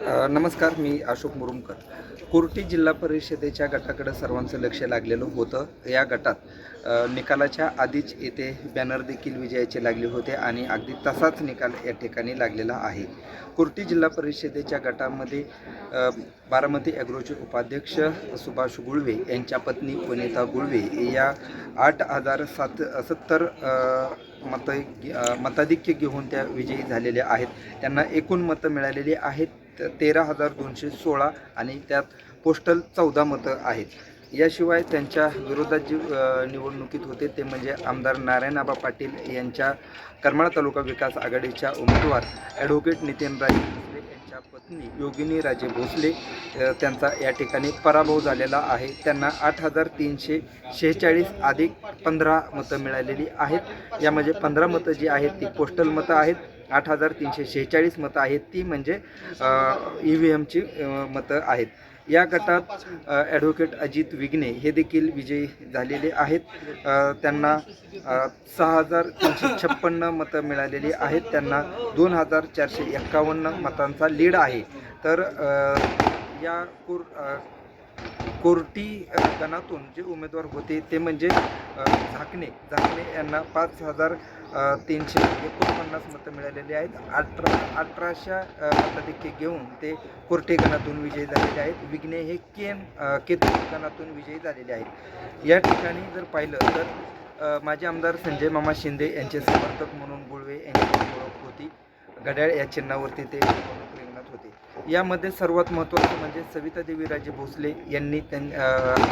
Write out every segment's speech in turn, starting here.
नमस्कार मी अशोक मुरुमकर. कुर्टी जिल्हा परिषदेच्या गटाकडे सर्वांचं लक्ष लागलेलं होतं. या गटात निकालाच्या आधीच येथे बॅनर देखील विजयाचे लागले होते आणि अगदी तसाच निकाल या ठिकाणी लागलेला आहे. कुर्टी जिल्हा परिषदेच्या गटामध्ये बारामती ॲग्रोचे उपाध्यक्ष सुभाष गुळवे यांच्या पत्नी वनिता गुळवे या आठ हजार सात सत्तर मत मताधिक्य घेऊन त्या विजयी झालेल्या आहेत. त्यांना एकूण मतं मिळालेली आहेत. तेरा हजार दोनशे सोळा आणि त्यात पोस्टल चौदा मतं आहेत. याशिवाय त्यांच्या विरोधात जी निवडणुकीत होते ते म्हणजे आमदार नारायणाबा पाटील यांच्या करमाळा तालुका विकास आघाडीच्या उमेदवार ॲडव्होकेट नितीनराजे भोसले यांच्या पत्नी योगिनी राजे भोसले त्यांचा या ठिकाणी पराभव झालेला आहे. त्यांना आठ हजार तीनशे शेहेचाळीस अधिक पंधरा मतं मिळालेली आहेत. यामध्ये पंधरा मतं जी आहेत ती पोस्टल मतं आहेत. आठ हजार तीनशे शेहेचाळीस मतं आहेत. ती म्हणजे ई व्ही एमची मतं आहेत. या गटात ॲडव्होकेट अजित विघ्ने हे देखील विजयी झालेले आहेत. त्यांना सहा हजार तीनशे छप्पन्न मतं मिळालेली आहेत. त्यांना दोन हजार चारशे एक्कावन्न मतांचा लीड आहे. तर या कुर कोर्टी अ, गणातून जे उमेदवार होते ते म्हणजे झाकणे. झाकणे यांना पाच हजार तीनशे एकोणपन्नास मतं मिळालेली आहेत. अठरा अठराशे अ, मताधिक्य घेऊन ते कोर्टे गणातून विजयी झालेले आहेत. विघ्ने हे केन केतू गणातून विजयी झालेले आहेत. या ठिकाणी जर पाहिलं तर माझे माजी आमदार संजय मामा शिंदे यांचे समर्थक म्हणून गुळवे यांची ओळख होती. घड्याळ या चिन्हावरती ते होते. यामध्ये सर्वात महत्त्वाचं म्हणजे सविता देवीराजे भोसले यांनी त्यां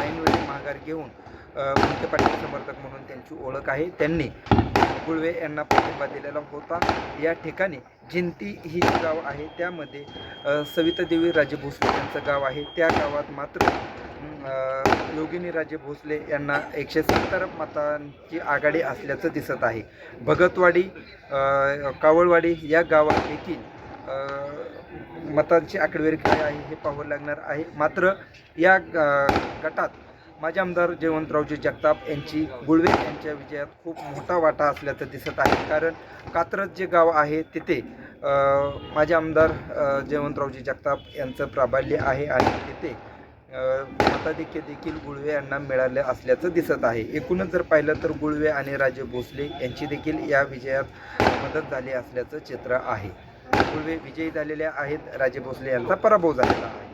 ऐनवेळी माघार घेऊन अ, पाटील समर्थक म्हणून त्यांची ओळख आहे. त्यांनी गुळवे यांना पाठिंबा दिलेला होता. या ठिकाणी जिंती ही गाव आहे त्यामध्ये सविता देवी राजे भोसले यांचं गाव आहे. त्या गावात मात्र योगिनी राजे भोसले यांना एकशे सत्तर मतांची आघाडी असल्याचं दिसत आहे. भगतवाडी कावळवाडी या गावात देखील मतांची आकडेवारी काय आहे हे पाहावं लागणार आहे. मात्र या ग- गटात माझे आमदार जयवंतरावजी जगताप यांची गुळवे यांच्या विजयात खूप मोठा वाटा असल्याचं दिसत आहे. कारण कात्रज जे गाव आहे तिथे माझे आमदार जयवंतरावजी जगताप यांचं प्राबल्य आहे आणि तिथे मताधिक्य देखील गुळवे यांना मिळाले असल्याचं दिसत आहे. एकूणच जर पाहिलं तर गुळवे आणि राजे भोसले यांची देखील या विजयात मदत झाली असल्याचं चित्र आहे. पूर्वी विजयी झालेले आहेत राजे भोसले यांचा पराभव झालेला आहे.